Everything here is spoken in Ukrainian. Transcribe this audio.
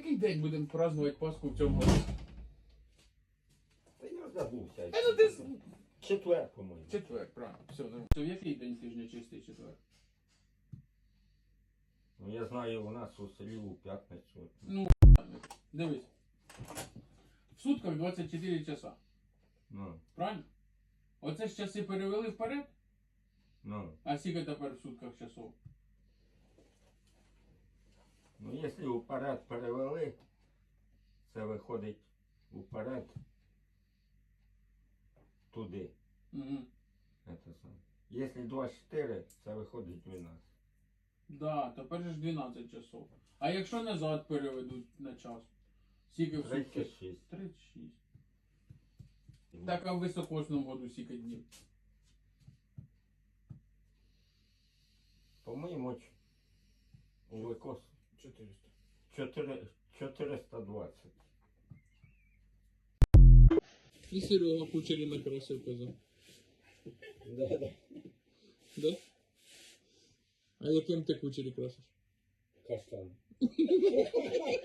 який день будемо празднувати Пасху в цьому році? Та я забувся. Та ну ти з- Четвер, по-моєму. Четвер, правильно. Все, нормально. То в який день тижня чистий четвер? Ну я знаю, у нас у селі у п'ятницю. Ну, дивись. В сутках 24 часа. Ну, Правильно? Оце ж часи перевели вперед, ну. а скільки тепер в сутках часов? Ну, якщо вперед перевели, це виходить вперед туди. Угу. Это саме. Якщо 24, це виходить 12. Да, тепер ж 12 часов. А якщо назад переведуть на час? Скільки в сутках? 36. 36. Так, а в високосному году скільки днів? По-моєму, ч- у Викос 400. 4, 420. І Серега кучері накрасив казав. Да, да. Да? А яким ти кучері красиш? Каштан.